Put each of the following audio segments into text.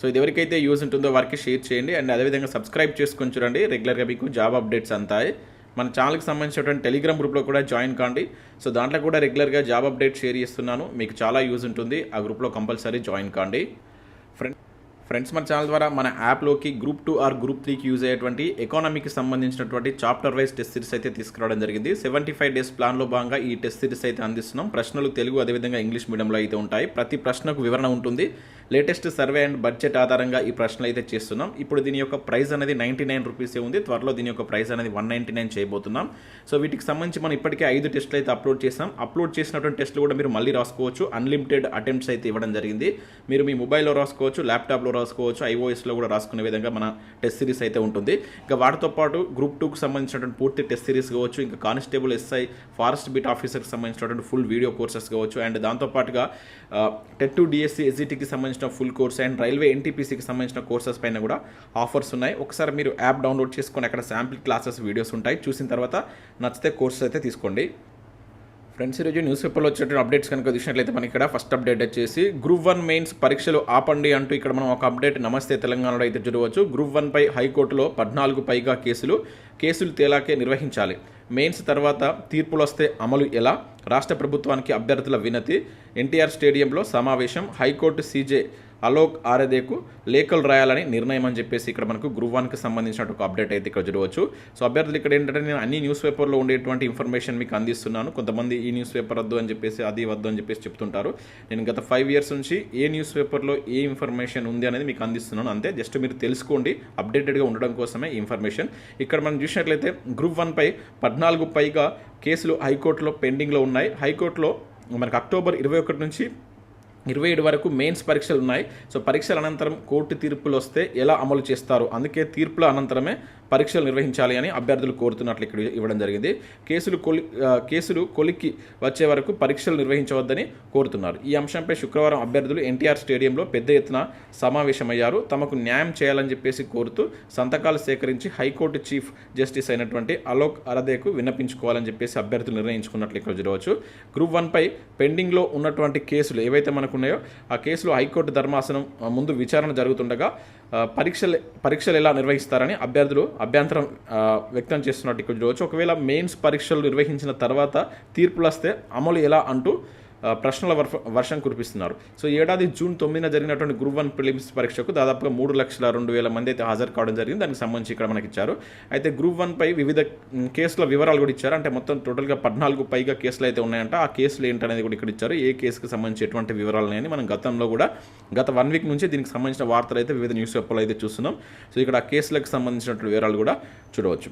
So ఇది ఎవరికైతే use ఉంటుందో వారికి షేర్ చేయండి అండ్ అదేవిధంగా సబ్స్క్రైబ్ చేసుకొని చూడండి. రెగ్యులర్గా మీకు జాబ్ అప్డేట్స్ అంతాయి. మన ఛానల్కి సంబంధించినటువంటి టెలిగ్రామ్ గ్రూప్లో కూడా జాయిన్ కాండి. సో దాంట్లో కూడా రెగ్యులర్గా జాబ్ అప్డేట్ షేర్ చేస్తున్నాను. మీకు చాలా యూజ్ ఉంటుంది. ఆ గ్రూప్లో కంపల్సరీ జాయిన్ కాండి. ఫ్రెండ్ ఫ్రెండ్స్ మన ఛానల్ ద్వారా మన యాప్లోకి గ్రూప్ టూ ఆర్ గ్రూప్ త్రీకి యూజ్ అయ్యేటువంటి ఎకానమీకి సంబంధించినటువంటి చాప్టర్ వైజ్ టెస్ట్ సిరీస్ అయితే తీసుకురావడం జరిగింది. సెవెంటీ ఫైవ్ డేస్ ప్లాన్లో భాగంగా ఈ టెస్ట్ సిరీస్ అయితే అందిస్తున్నాం. ప్రశ్నలు తెలుగు అదేవిధంగా ఇంగ్లీష్ మీడియంలో అయితే ఉంటాయి. ప్రతి ప్రశ్నకు వివరణ ఉంటుంది. లేటెస్ట్ సర్వే అండ్ బడ్జెట్ ఆధారంగా ఈ ప్రశ్నలు అయితే చేస్తున్నాం. ఇప్పుడు దీని యొక్క ప్రైస్ అనేది నైంటీ నైన్ రూపీసే ఉంది. త్వరలో దీని యొక్క ప్రైస్ అనేది వన్ నైంటీ నైన్ చేయబోతున్నాం. సో వీటికి సంబంధించి మనం ఇప్పటికే ఐదు టెస్టులు అయితే అప్లోడ్ చేసాం అప్లోడ్ చేసినటువంటి టెస్ట్లు కూడా మీరు మళ్ళీ రాసుకోవచ్చు. అన్లిమిటెడ్ అటెంప్ట్స్ అయితే ఇవ్వడం జరిగింది. మీరు మీ మొబైల్లో రాసుకోవచ్చు ల్యాప్టాప్లో రాసుకోవచ్చు. ఐఓఎస్లో కూడా రాసుకునే విధంగా మన టెస్ట్ సిరీస్ అయితే ఉంటుంది. ఇంకా వాటితో పాటు గ్రూప్ టూకి సంబంధించినటువంటి పూర్తి టెస్ట్ సిరీస్ కావచ్చు ఇంకా కానిస్టేబుల్ ఎస్ఐ ఫారెస్ట్ బీట్ ఆఫీసర్కి సంబంధించినటువంటి ఫుల్ వీడియో కోర్సెస్ కావచ్చు అండ్ దాంతోపాటుగా టెట్ టు డిఎస్సి ఎస్జిటికి సంబంధించిన ఫుల్ కోర్స్ అండ్ రైల్వే ఎన్టీపీసీకి సంబంధించిన కోర్సెస్ పైన కూడా ఆఫర్స్ ఉన్నాయి. ఒకసారి మీరు యాప్ డౌన్లోడ్ చేసుకొని అక్కడ శాంపిల్ క్లాసెస్ వీడియోస్ ఉంటాయి. చూసిన తర్వాత నచ్చితే కోర్సెస్ అయితే తీసుకోండి. ఫ్రెండ్స్ ఈరోజు న్యూస్ పేపర్లో వచ్చేటువంటి అప్డేట్స్ కనుక చూసినట్లయితే మనకి ఇక్కడ ఫస్ట్ అప్డేట్ వచ్చేసి గ్రూప్ వన్ మెయిన్స్ పరీక్షలు ఆపండి అంటూ ఇక్కడ మనం ఒక అప్డేట్ నమస్తే తెలంగాణలో అయితే చూడవచ్చు. గ్రూప్ వన్పై హైకోర్టులో పద్నాలుగు పైగా కేసులు కేసులు తేలాకే నిర్వహించాలి. మెయిన్స్ తర్వాత తీర్పులు వస్తే అమలు ఎలా? రాష్ట్ర ప్రభుత్వానికి అభ్యర్థుల వినతి. ఎన్టీఆర్ స్టేడియంలో సమావేశం. హైకోర్టు సీజే అలోక్ ఆరదేకు లేఖలు రాయాలని నిర్ణయం అని చెప్పేసి ఇక్కడ మనకు గ్రూప్ వన్కి సంబంధించిన ఒక అప్డేట్ అయితే ఇక్కడ చూడవచ్చు. సో అభ్యర్థులు ఇక్కడ ఏంటంటే నేను అన్ని న్యూస్ పేపర్లో ఉండేటువంటి ఇన్ఫర్మేషన్ మీకు అందిస్తున్నాను. కొంతమంది ఈ న్యూస్ పేపర్ వద్దు అని చెప్పేసి అది వద్దు అని చెప్పేసి చెప్తుంటారు. నేను గత ఫైవ్ ఇయర్స్ నుంచి ఏ న్యూస్ పేపర్లో ఏ ఇన్ఫర్మేషన్ ఉంది అనేది మీకు అందిస్తున్నాను. అంతే జస్ట్ మీరు తెలుసుకోండి అప్డేటెడ్గా ఉండడం కోసమే ఈ ఇన్ఫర్మేషన్. ఇక్కడ మనం చూసినట్లయితే గ్రూప్ వన్పై పద్నాలుగు పైగా కేసులు హైకోర్టులో పెండింగ్లో ఉన్నాయి. హైకోర్టులో మనకు అక్టోబర్ ఇరవై ఒకటి నుంచి ఇరవై ఏడు వరకు మెయిన్స్ పరీక్షలు ఉన్నాయి. సో పరీక్షల అనంతరం కోర్టు తీర్పులు వస్తే ఎలా అమలు చేస్తారు? అందుకే తీర్పుల అనంతరమే పరీక్షలు నిర్వహించాలి అని అభ్యర్థులు కోరుతున్నట్లు ఇక్కడ ఇవ్వడం జరిగింది. కేసులు కొలి కేసులు కొలిక్కి వచ్చే వరకు పరీక్షలు నిర్వహించవద్దని కోరుతున్నారు. ఈ అంశంపై శుక్రవారం అభ్యర్థులు ఎన్టీఆర్ స్టేడియంలో పెద్ద ఎత్తున సమావేశమయ్యారు. తమకు న్యాయం చేయాలని చెప్పేసి కోరుతూ సంతకాలు సేకరించి హైకోర్టు చీఫ్ జస్టిస్ అయినటువంటి అలోక్ అరదేకు విన్నపించుకోవాలని చెప్పేసి అభ్యర్థులు నిర్ణయించుకున్నట్లు ఇక్కడ చూడవచ్చు. గ్రూప్ వన్పై పెండింగ్లో ఉన్నటువంటి కేసులు ఏవైతే మనకు ఉన్నాయో ఆ కేసులో హైకోర్టు ధర్మాసనం ముందు విచారణ జరుగుతుండగా పరీక్షలు పరీక్షలు ఎలా నిర్వహిస్తారని అభ్యర్థులు అభ్యంతరం వ్యక్తం చేస్తున్నట్టు ఇక్కడ చూడవచ్చు. ఒకవేళ మెయిన్స్ పరీక్షలు నిర్వహించిన తర్వాత తీర్పులు వస్తే అమలు ఎలా అంటూ ప్రశ్నల వర్ష వర్షం కురిపిస్తున్నారు. సో ఏడాది జూన్ తొమ్మిదిన జరిగినటువంటి గ్రూప్ వన్ ప్రిలిమ్స్ పరీక్షకు దాదాపుగా మూడు లక్షల రెండు వేల మంది అయితే హాజరు కావడం జరిగింది. దానికి సంబంధించి ఇక్కడ మనకి ఇచ్చారు అయితే గ్రూప్ వన్ పై వివిధ కేసుల వివరాలు కూడా ఇచ్చారు. అంటే మొత్తం టోటల్గా పద్నాలుగు పైగా కేసులు అయితే ఉన్నాయంట. ఆ కేసులు ఏంటనేది కూడా ఇక్కడ ఇచ్చారు. ఏ కేసుకి సంబంధించి ఎటువంటి వివరాలు ఉన్నాయని మనం గతంలో కూడా గత వన్ వీక్ నుంచి దీనికి సంబంధించిన వార్తలు అయితే వివిధ న్యూస్ పేపర్లో అయితే చూస్తున్నాం. సో ఇక్కడ ఆ కేసులకు సంబంధించినటువంటి వివరాలు కూడా చూడవచ్చు.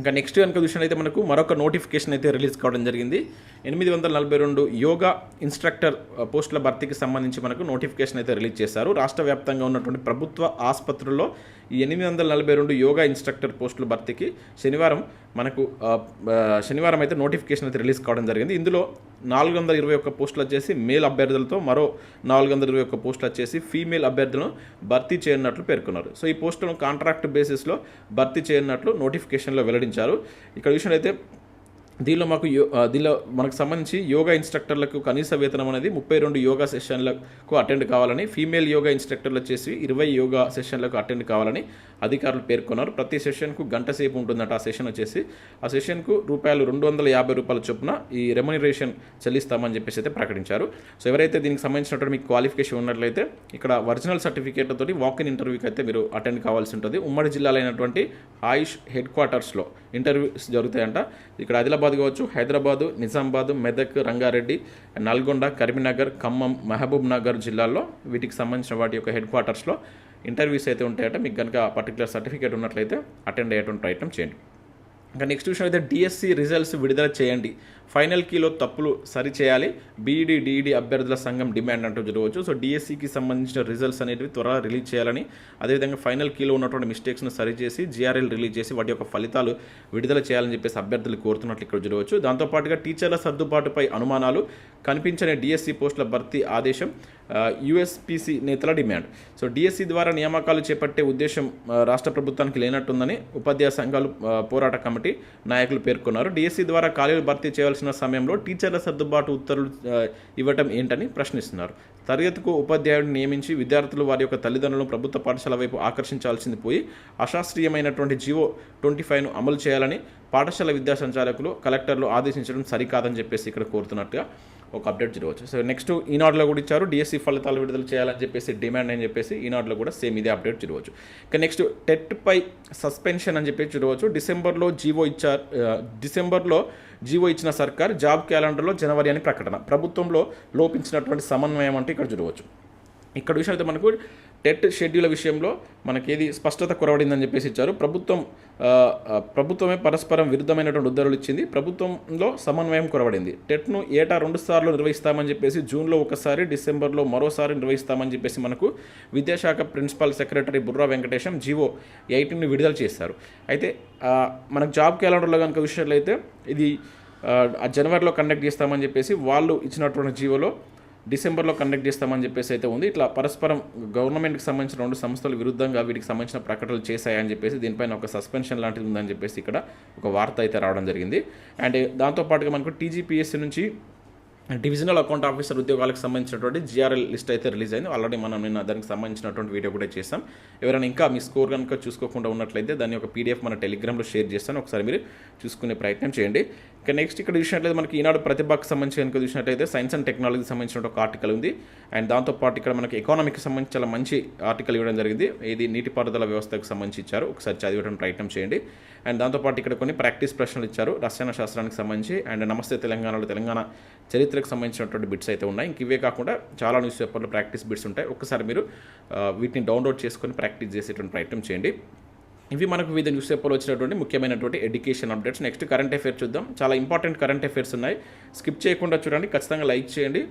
ఇంకా నెక్స్ట్ కనుక చూసినట్లయితే మనకు మరొక నోటిఫికేషన్ అయితే రిలీజ్ కావడం జరిగింది. ఎనిమిది వందల నలభై రెండు యోగా ఇన్స్ట్రక్టర్ పోస్టుల భర్తీకి సంబంధించి మనకు నోటిఫికేషన్ అయితే రిలీజ్ చేశారు. రాష్ట్ర వ్యాప్తంగా ఉన్నటువంటి ప్రభుత్వ ఆసుపత్రుల్లో ఈ ఎనిమిది వందల నలభై రెండు యోగా ఇన్స్ట్రక్టర్ పోస్టుల భర్తీకి శనివారం మనకు శనివారం అయితే నోటిఫికేషన్ అయితే రిలీజ్ కావడం జరిగింది. ఇందులో నాలుగు వందల ఇరవై ఒక్క పోస్టులు వచ్చేసి మేల్ అభ్యర్థులతో మరో నాలుగు వందల ఇరవై ఒక్క పోస్టులు వచ్చేసి ఫీమేల్ అభ్యర్థులను భర్తీ చేయనున్నట్లు పేర్కొన్నారు. సో ఈ పోస్టులను కాంట్రాక్ట్ బేసిస్లో భర్తీ చేయనున్నట్లు నోటిఫికేషన్లో వెల్లడించారు. ఇక్కడ విషయంలో దీనిలో మాకు యో దీనిలో మనకు సంబంధించి యోగా ఇన్స్ట్రక్టర్లకు కనీస వేతనం అనేది ముప్పై రెండు యోగా సెషన్లకు అటెండ్ కావాలని ఫీమేల్ యోగా ఇన్స్ట్రక్టర్లు వచ్చేసి ఇరవై యోగా సెషన్లకు అటెండ్ కావాలని అధికారులు పేర్కొన్నారు. ప్రతి సెషన్కు గంట సేపు ఉంటుందట ఆ సెషన్ వచ్చేసి. ఆ సెషన్కు రూపాయలు రెండు వందల యాభై రూపాయల చొప్పున ఈ రెమ్యునరేషన్ చెల్లిస్తామని చెప్పేసి అయితే ప్రకటించారు. సో ఎవరైతే దీనికి సంబంధించినటువంటి మీకు క్వాలిఫికేషన్ ఉన్నట్లయితే ఇక్కడ ఒరిజినల్ సర్టిఫికేట్లతో వాకిన్ వాక్ ఇన్ ఇంటర్వ్యూకి అయితే మీరు అటెండ్ కావాల్సి ఉంటుంది. ఉమ్మడి జిల్లాలో అయినటువంటి ఆయుష్ హెడ్ క్వార్టర్స్లో ఇంటర్వ్యూస్ జరుగుతాయంట. ఇక్కడ ఆదిలాబాద్ కావచ్చు హైదరాబాదు నిజామాబాద్ మెదక్ రంగారెడ్డి నల్గొండ కరీంనగర్ ఖమ్మం మహబూబ్ నగర్ జిల్లాల్లో వీటికి సంబంధించిన వాటి యొక్క హెడ్ క్వార్టర్స్లో ఇంటర్వ్యూస్ అయితే ఉంటాయట. మీకు కనుక పర్టికులర్ సర్టిఫికేట్ ఉన్నట్లయితే అటెండ్ అయ్యేటువంటి ప్రయత్నం చేయండి. ఇంకా నెక్స్ట్ విషయం అయితే డిఎస్సి రిజల్ట్స్ విడుదల చేయండి. ఫైనల్ కీలో తప్పులు సరిచేయాలి. బీఈడి డిఈడి అభ్యర్థుల సంఘం డిమాండ్ అంటూ జరగవచ్చు. సో డిఎస్సికి సంబంధించిన రిజల్ట్స్ అనేవి త్వరగా రిలీజ్ చేయాలని అదేవిధంగా ఫైనల్ కీలో ఉన్నటువంటి మిస్టేక్స్ను సరిచేసి జిఆర్ఎల్ రిలీజ్ చేసి వాటి యొక్క ఫలితాలు విడుదల చేయాలని చెప్పేసి అభ్యర్థులు కోరుతున్నట్లు ఇక్కడ జరగవచ్చు. దాంతోపాటుగా టీచర్ల సర్దుబాటుపై అనుమానాలు కనిపించని డిఎస్సి పోస్టుల భర్తీ ఆదేశం యుఎస్పిసి నేతల డిమాండ్. సో డిఎస్సి ద్వారా నియామకాలు చేపట్టే ఉద్దేశం రాష్ట్ర ప్రభుత్వానికి లేనట్టుందని ఉపాధ్యాయ సంఘాలు పోరాట కమిటీ నాయకులు పేర్కొన్నారు. డిఎస్సి ద్వారా ఖాళీలు భర్తీ చేయాల్సిన సమయంలో టీచర్ల సర్దుబాటు ఉత్తర్వులు ఇవ్వటం ఏంటని ప్రశ్నిస్తున్నారు. తరగతికు ఉపాధ్యాయుడిని నియమించి విద్యార్థులు వారి యొక్క తల్లిదండ్రులను ప్రభుత్వ పాఠశాల వైపు ఆకర్షించాల్సింది పోయి అశాస్త్రీయమైనటువంటి జివో ట్వంటీ ఫైవ్ను అమలు చేయాలని పాఠశాల విద్యా సంచాలకులు కలెక్టర్లు ఆదేశించడం సరికాదని చెప్పేసి ఇక్కడ కోరుతున్నట్టుగా ఒక అప్డేట్ జరగవచ్చు. సో నెక్స్ట్ ఈనాడులో కూడా ఇచ్చారు. డిఎస్సి ఫలితాలు విడుదల చేయాలని చెప్పేసి డిమాండ్ అని చెప్పేసి ఈనాడులో కూడా సేమ్ ఇదే అప్డేట్ జరగవచ్చు. ఇక నెక్స్ట్ టెట్ పై సస్పెన్షన్ అని చెప్పేసి చూడవచ్చు డిసెంబర్లో జీవో ఇచ్చారు డిసెంబర్లో జీవో ఇచ్చిన సర్కార్ జాబ్ క్యాలెండర్లో జనవరి అని ప్రకటన. ప్రభుత్వంలో లోపించినటువంటి సమన్వయం అంటే ఇక్కడ చూడవచ్చు ఇక్కడ విషయం అయితే మనకు టెట్ షెడ్యూల్ విషయంలో మనకి ఏది స్పష్టత కొరవడిందని చెప్పేసి ఇచ్చారు. ప్రభుత్వం ప్రభుత్వమే పరస్పరం విరుద్ధమైనటువంటి ఉత్తర్వులు ఇచ్చింది. ప్రభుత్వంలో సమన్వయం కొరవడింది. టెట్ను ఏటా రెండు సార్లు నిర్వహిస్తామని చెప్పేసి జూన్లో ఒకసారి డిసెంబర్లో మరోసారి నిర్వహిస్తామని చెప్పేసి మనకు విద్యాశాఖ principal secretary Burra Venkatesham GO ఎయిటీన్ని విడుదల చేశారు. అయితే మనకు జాబ్ క్యాలెండర్లో కనుక విషయాలు అయితే ఇది జనవరిలో కండక్ట్ చేస్తామని చెప్పేసి వాళ్ళు ఇచ్చినటువంటి జీవోలో డిసెంబర్లో కండక్ట్ చేస్తామని చెప్పేసి అయితే ఉంది. ఇట్లా పరస్పరం గవర్నమెంట్కి సంబంధించిన రెండు సంస్థలు విరుద్ధంగా వీటికి సంబంధించిన ప్రకటనలు చేశాయని చెప్పేసి దీనిపైన ఒక సస్పెన్షన్ లాంటిది ఉందని చెప్పేసి ఇక్కడ ఒక వార్త అయితే రావడం జరిగింది. అండ్ దాంతోపాటుగా మనకు టీజీపీఎస్సీ నుంచి డివిజనల్ అకౌంట్ ఆఫీసర్ ఉద్యోగాలకు సంబంధించినటువంటి జిఆర్ఎల్ లిస్ట్ అయితే రిలీజ్ అయింది. ఆల్రెడీ మనం నిన్న దానికి సంబంధించినటువంటి వీడియో కూడా చేస్తాం ఎవరైనా ఇంకా మీ స్కోర్ కనుక చూసుకోకుండా ఉన్నట్లయితే దాని ఒక పీడిఎఫ్ మన టెలిగ్రామ్లో షేర్ చేస్తాను. ఒకసారి మీరు చూసుకునే ప్రయత్నం చేయండి. ఇక నెక్స్ట్ ఇక్కడ చూసినట్లయితే మనకి ఈనాడు ప్రతిభకు సంబంధించి కనుక చూసినట్లయితే సైన్స్ అండ్ టెక్నాలజీకి సంబంధించిన ఒక ఆర్టికల్ ఉంది. అండ్ దాంతోపాటు ఇక్కడ మనకి ఎకానమీకి సంబంధించి చాలా మంచి ఆర్టికల్ ఇవ్వడం జరిగింది. ఇది నీటిపారుదల వ్యవస్థకు సంబంధించి ఇచ్చారు. ఒకసారి చదివడం ప్రయత్నం చేయండి. అండ్ దాంతోపాటు ఇక్కడ కొన్ని ప్రాక్టీస్ ప్రశ్నలు ఇచ్చారు. రసాయన శాస్త్రానికి సంబంధించి అండ్ నమస్తే తెలంగాణలో తెలంగాణ చరిత్ర చరిత్రకు సంబంధించినటువంటి బిట్స్ అయితే ఉన్నాయి. ఇంక ఇవే కాకుండా చాలా న్యూస్ పేపర్లో ప్రాక్టీస్ బిట్స్ ఉంటాయి. ఒక్కసారి మీరు వీటిని డౌన్లోడ్ చేసుకొని ప్రాక్టీస్ చేసేటువంటి ప్రయత్నం చేయండి. ఇవి మనకు వివిధ న్యూస్ పేపర్లో వచ్చినటువంటి ముఖ్యమైనటువంటి education updates. Next current affair చూద్దాం. చాలా ఇంపార్టెంట్ కరెంట్ అఫేర్స్ ఉన్నాయి. స్కిప్ చేయకుండా చూడండి. ఖచ్చితంగా లైక్ చేయండి.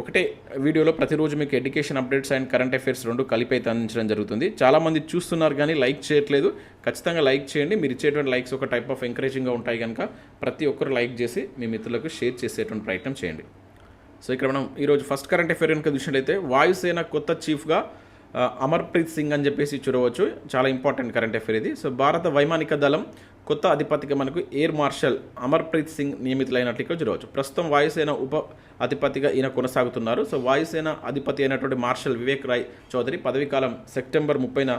ఒకటే వీడియోలో ప్రతిరోజు మీకు education updates and current affairs రెండు కలిపి అయితే అందించడం జరుగుతుంది. చాలామంది చూస్తున్నారు కానీ లైక్ చేయట్లేదు. ఖచ్చితంగా లైక్ చేయండి. మీరు ఇచ్చేటువంటి లైక్స్ ఒక టైప్ ఆఫ్ ఎంకరేజింగ్గా ఉంటాయి కనుక ప్రతి ఒక్కరు లైక్ చేసి మీ మిత్రులకు షేర్ చేసేటువంటి ప్రయత్నం చేయండి. సో ఇక్కడ మనం ఈరోజు ఫస్ట్ కరెంట్ అఫైర్ కనుక చూసినట్లయితే వాయుసేన కొత్త చీఫ్గా అమర్ప్రీత్ సింగ్ అని చెప్పేసి చూడవచ్చు. చాలా ఇంపార్టెంట్ కరెంట్ అఫైర్ ఇది. సో భారత వైమానిక దళం కొత్త అధిపతిగా మనకు ఎయిర్ మార్షల్ అమర్ప్రీత్ సింగ్ నియమితులైనట్లు ఇక్కడ చూడవచ్చు. ప్రస్తుతం వాయుసేన ఉప అధిపతిగా ఈయన కొనసాగుతున్నారు. సో వాయుసేన అధిపతి అయినటువంటి మార్షల్ వివేక్ రాయ్ చౌదరి పదవీకాలం సెప్టెంబర్ ముప్పైన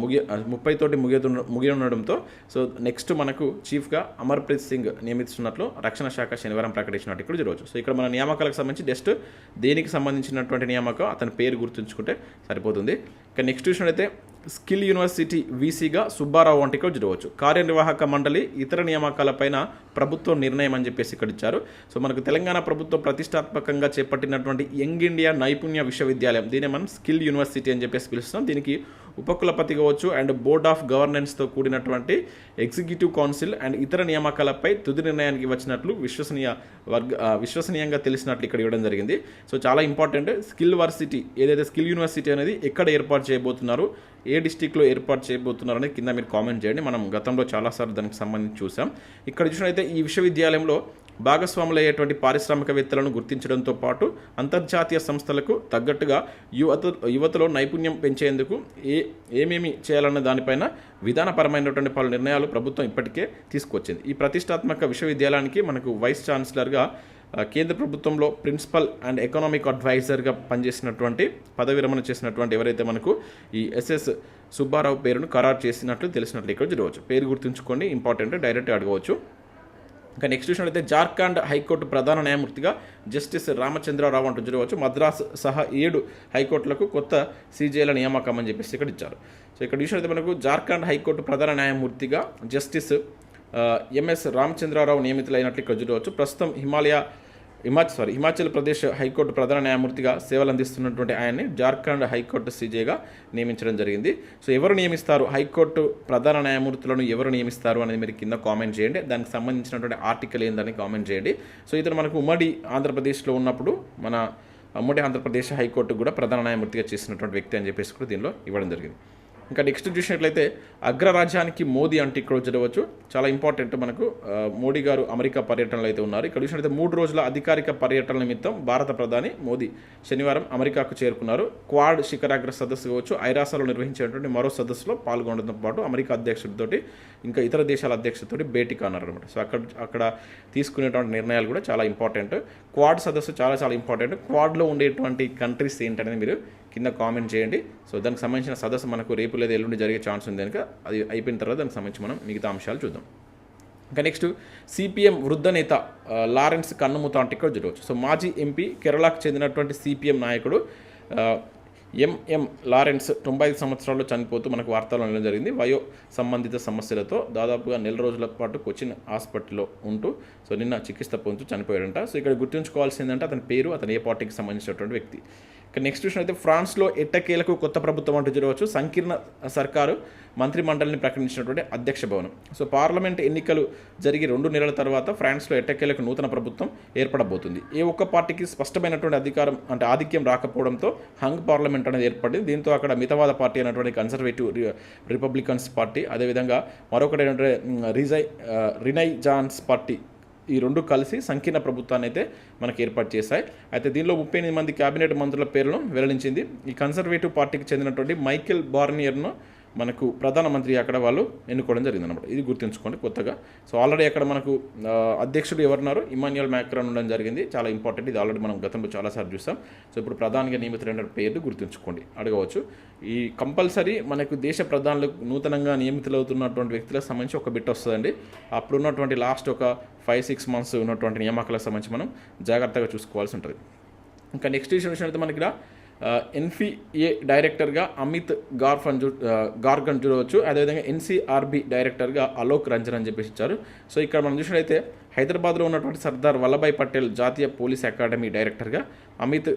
ముగి ముప్పై తోటి ముగి ముగియనుండడంతో సో నెక్స్ట్ మనకు చీఫ్గా అమర్ప్రీత్ సింగ్ నియమిస్తున్నట్లు రక్షణ శాఖ శనివారం ప్రకటించినట్టు ఇక్కడ చూడవచ్చు. సో ఇక్కడ మన నియామకాలకు సంబంధించి జస్ట్ దేనికి సంబంధించినటువంటి నియామకం అతని పేరు గుర్తుంచుకుంటే సరిపోతుంది. ఇక నెక్స్ట్ అయితే స్కిల్ యూనివర్సిటీ వీసీగా సుబ్బారావు వంటి కూడా చూడవచ్చు కార్యనిర్వాహక మండలి ఇతర నియామకాలపైన ప్రభుత్వం నిర్ణయం అని చెప్పేసి ఇక్కడ ఇచ్చారు. సో మనకు తెలంగాణ ప్రభుత్వం ప్రతిష్టాత్మకంగా చేపట్టినటువంటి యంగ్ ఇండియా నైపుణ్య విశ్వవిద్యాలయం దీన్ని మనం స్కిల్ యూనివర్సిటీ అని చెప్పేసి పిలుస్తున్నాం. దీనికి ఉపకులపతి కావచ్చు అండ్ బోర్డ్ ఆఫ్ గవర్నెన్స్తో కూడినటువంటి ఎగ్జిక్యూటివ్ కౌన్సిల్ అండ్ ఇతర నియామకాలపై తుది నిర్ణయానికి వచ్చినట్లు విశ్వసనీయ వర్గ విశ్వసనీయంగా తెలిసినట్లు ఇక్కడ ఇవ్వడం జరిగింది. సో చాలా ఇంపార్టెంట్. స్కిల్ వర్సిటీ ఏదైతే స్కిల్ యూనివర్సిటీ అనేది ఎక్కడ ఏర్పాటు చేయబోతున్నారు ఏ డిస్టిక్లో ఏర్పాటు చేయబోతున్నారు అనేది కింద మీరు కామెంట్ చేయండి. మనం గతంలో చాలాసార్లు దానికి సంబంధించి చూసాం. ఇక్కడ చూసినట్లయితే ఈ విశ్వవిద్యాలయంలో భాగస్వాములయ్యేటువంటి పారిశ్రామికవేత్తలను గుర్తించడంతో పాటు అంతర్జాతీయ సంస్థలకు తగ్గట్టుగా యువత యువతలో నైపుణ్యం పెంచేందుకు ఏ ఏమేమి చేయాలన్న దానిపైన విధానపరమైనటువంటి పలు నిర్ణయాలు ప్రభుత్వం ఇప్పటికే తీసుకొచ్చింది ఈ ప్రతిష్టాత్మక విశ్వవిద్యాలయానికి మనకు వైస్ ఛాన్సలర్గా కేంద్ర ప్రభుత్వంలో ప్రిన్సిపల్ అండ్ ఎకనామిక్ అడ్వైజర్గా పనిచేసినటువంటి పదవి విరమణ చేసినటువంటి ఎవరైతే మనకు ఈ ఎస్ఎస్ సుబ్బారావు పేరును ఖరారు చేసినట్లు తెలిసినట్లు ఇక్కడ చూడవచ్చు. పేరు గుర్తుంచుకోండి ఇంపార్టెంట్ డైరెక్ట్గా అడగవచ్చు. ఇంకా నెక్స్ట్ చూసినట్లయితే జార్ఖండ్ హైకోర్టు ప్రధాన న్యాయమూర్తిగా జస్టిస్ రామచంద్రరావు అంటూ చూడవచ్చు. మద్రాస్ సహా ఏడు హైకోర్టులకు కొత్త సీజేల నియామకం అని చెప్పేసి ఇక్కడ ఇచ్చారు. సో ఇక్కడ చూసినట్లయితే మనకు జార్ఖండ్ హైకోర్టు ప్రధాన న్యాయమూర్తిగా జస్టిస్ ఎంఎస్ రామచంద్రరావు నియమితులైనట్లు ఇక్కడ చూడవచ్చు. ప్రస్తుతం Himalaya Himachal sorry Himachal Pradesh high court ప్రధాన న్యాయమూర్తిగా సేవలు అందిస్తున్నటువంటి ఆయన్ని జార్ఖండ్ హైకోర్టు సీజేగా నియమించడం జరిగింది. సో ఎవరు నియమిస్తారు? హైకోర్టు ప్రధాన న్యాయమూర్తులను ఎవరు నియమిస్తారు అనేది మీరు కింద కామెంట్ చేయండి. దానికి సంబంధించినటువంటి ఆర్టికల్ ఏందని కామెంట్ చేయండి. సో ఇతను మనకు ఉమ్మడి ఆంధ్రప్రదేశ్లో ఉన్నప్పుడు మన ఉమ్మడి ఆంధ్రప్రదేశ్ హైకోర్టు కూడా ప్రధాన న్యాయమూర్తిగా చేసినటువంటి వ్యక్తి అని చెప్పేసి కూడా దీనిలో ఇవ్వడం జరిగింది. ఇంకా నెక్స్ట్ చూసినట్లయితే అగ్రరాజ్యానికి మోదీ అంటే ఇక్కడ చదవచ్చు. చాలా ఇంపార్టెంట్ మనకు మోడీ గారు అమెరికా పర్యటనలో అయితే ఉన్నారు. ఇక్కడ చూసినట్లయితే మూడు రోజుల అధికారిక పర్యటన నిమిత్తం భారత ప్రధాని మోదీ శనివారం అమెరికాకు చేరుకున్నారు. క్వాడ్ శిఖరాగ్ర సదస్సు కావచ్చు ఐరాసాలో నిర్వహించేటువంటి మరో సదస్సులో పాల్గొనడంతో పాటు అమెరికా అధ్యక్షుడితోటి ఇంకా ఇతర దేశాల అధ్యక్షుడితోటి భేటీ కాన్నారు అనమాట సో అక్కడ అక్కడ తీసుకునేటువంటి నిర్ణయాలు కూడా చాలా ఇంపార్టెంట్ క్వాడ్ సదస్సు చాలా చాలా ఇంపార్టెంట్ క్వాడ్లో ఉండేటువంటి కంట్రీస్ ఏంటనేది మీరు కింద కామెంట్ చేయండి. సో దానికి సంబంధించిన సదస్సు మనకు రేపు లేదా ఎల్లుండి జరిగే ఛాన్స్ ఉంది కనుక అది అయిపోయిన తర్వాత దానికి సంబంధించి మనం మిగతా అంశాలు చూద్దాం. ఇంకా నెక్స్ట్ సిపిఎం వృద్ధ నేత లారెన్స్ కన్నుమూత అంటే ఇక్కడ చూడవచ్చు. సో మాజీ ఎంపీ కేరళకు చెందినటువంటి సిపిఎం నాయకుడు ఎంఎం లారెన్స్ తొంభై ఐదు సంవత్సరాల్లో చనిపోతూ మనకు వార్తలు అనడం జరిగింది. వయో సంబంధిత సమస్యలతో దాదాపుగా నెల రోజుల పాటు కొచ్చిన్ హాస్పిటల్లో ఉంటూ సో నిన్న చికిత్స పొందుతూ చనిపోయాడంట. సో ఇక్కడ గుర్తుంచుకోవాల్సిందంటే అతని పేరు అతని ఏ పార్టీకి సంబంధించినటువంటి వ్యక్తి. నెక్స్ట్ విషయం అయితే ఫ్రాన్స్లో ఎట్టకేలకు కొత్త ప్రభుత్వం అంటూ చూడవచ్చు సంకీర్ణ సర్కారు మంత్రి మండలిని ప్రకటించినటువంటి అధ్యక్ష భవనం. సో పార్లమెంట్ ఎన్నికలు జరిగి రెండు నెలల తర్వాత ఫ్రాన్స్లో ఎట్టకేలకు నూతన ప్రభుత్వం ఏర్పడబోతుంది. ఏ ఒక్క పార్టీకి స్పష్టమైనటువంటి అధికారం అంటే ఆధిక్యం రాకపోవడంతో హంగ్ పార్లమెంట్ అనేది ఏర్పడింది. దీంతో అక్కడ మితవాద పార్టీ అయినటువంటి కన్సర్వేటివ్ రి- రిపబ్లికన్స్ పార్టీ అదేవిధంగా మరొకటి ఏంటంటే రిజై రినై జాన్స్ పార్టీ ఈ రెండు కలిసి సంకీర్ణ ప్రభుత్వాన్ని అయితే మనకు ఏర్పాటు చేశాయి. అయితే దీనిలో ముప్పై ఎనిమిది మంది కేబినెట్ మంత్రుల పేర్లను వెల్లడించింది. ఈ కన్సర్వేటివ్ పార్టీకి చెందినటువంటి మైకేల్ బార్నియర్ను మనకు ప్రధానమంత్రి అక్కడ వాళ్ళు ఎన్నుకోవడం జరిగింది అనమాట ఇది గుర్తుంచుకోండి కొత్తగా. సో ఆల్రెడీ అక్కడ మనకు అధ్యక్షుడు ఎవరున్నారు? ఇమాన్యుయల్ మ్యాక్రాన్ ఉండడం జరిగింది. చాలా ఇంపార్టెంట్. ఇది ఆల్రెడీ మనం గతంలో చాలాసార్లు చూసాం. సో ఇప్పుడు ప్రధానిగా నియమితులైన పేర్లు గుర్తుంచుకోండి. అడగవచ్చు. ఈ కంపల్సరీ మనకు దేశ ప్రధానులకు నూతనంగా నియమితులవుతున్నటువంటి వ్యక్తులకు సంబంధించి ఒక బిట్ వస్తుందండి. అప్పుడు ఉన్నటువంటి లాస్ట్ ఒక ఫైవ్ సిక్స్ మంత్స్ ఉన్నటువంటి నియామకాలకు సంబంధించి మనం జాగ్రత్తగా చూసుకోవాల్సి ఉంటుంది. ఇంకా నెక్స్ట్ విషయం వచ్చినట్టు మనకి ఇక్కడ ఎన్ఫిఏ డైరెక్టర్గా అమిత్ గార్ఫన్ చూ ఆ, గార్గన్ చూడవచ్చు. అదేవిధంగా ఎన్సీఆర్బి డైరెక్టర్గా అలోక్ రంజన్ అని చెప్పేసి ఇచ్చారు. సో ఇక్కడ మనం చూసినట్లయితే హైదరాబాద్లో ఉన్నటువంటి సర్దార్ వల్లభాయ్ పటేల్ జాతీయ పోలీస్ అకాడమీ డైరెక్టర్గా అమిత్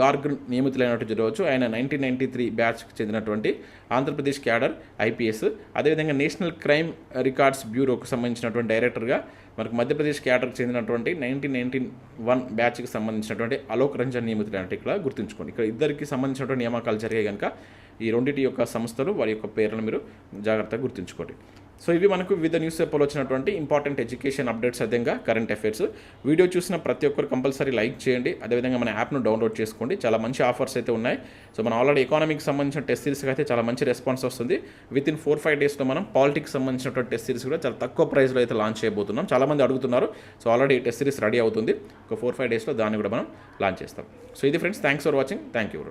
గార్గ్ నియమితులైనట్టు చూడవచ్చు ఆయన నైన్టీన్ నైన్టీ త్రీ బ్యాచ్కి చెందినటువంటి ఆంధ్రప్రదేశ్ క్యాడర్ ఐపీఎస్. అదేవిధంగా నేషనల్ క్రైమ్ రికార్డ్స్ బ్యూరోకు సంబంధించినటువంటి డైరెక్టర్గా మనకు మధ్యప్రదేశ్ క్యాడర్కి చెందినటువంటి నైన్టీన్ నైన్టీన్ వన్ బ్యాచ్కి సంబంధించినటువంటి అలోక్ రంజన్ నియమితులైనట్టు ఇక్కడ గుర్తుంచుకోండి. ఇక్కడ ఇద్దరికి సంబంధించినటువంటి నియామకాలు జరిగాయి కనుక ఈ రెండింటి యొక్క సంస్థలు వారి యొక్క పేర్లను మీరు జాగ్రత్తగా గుర్తుంచుకోండి. సో ఇవి మనకు వివిధ న్యూస్ పేపర్లో వచ్చినటువంటి ఇంపార్టెంట్ ఎడ్యుకేషన్ అప్డేట్స్ అదేవిధంగా కరెంట్ అఫైర్స్ వీడియో చూసిన ప్రతి ఒక్కరు కంపల్సరీ లైక్ చేయండి. అదేవిధంగా మన యాప్ను డౌన్లోడ్ చేసుకోండి. చాలా మంచి ఆఫర్స్ అయితే ఉన్నాయి. సో మనం ఆల్రెడీ ఎకానమీకి సంబంధించిన టెస్ట్ సిరీస్కి అయితే చాలా మంచి రెస్పాన్స్ వస్తుంది. విత్ ఇన్ ఫోర్ ఫైవ్ డేస్లో మనం పాలిటిక్స్ సంబంధించినటువంటి టెస్ట్ సిరీస్ కూడా చాలా తక్కువ ప్రైస్లో అయితే లాంచ్ చేయబోతున్నాం. చాలామంది అడుగుతున్నారు. So already test series ready అవుతుంది. ఒక ఫోర్ ఫైవ్ డేస్లో దాన్ని కూడా మనం లాంచ్ చేస్తాం. సో ఇది friends thanks for watching thank you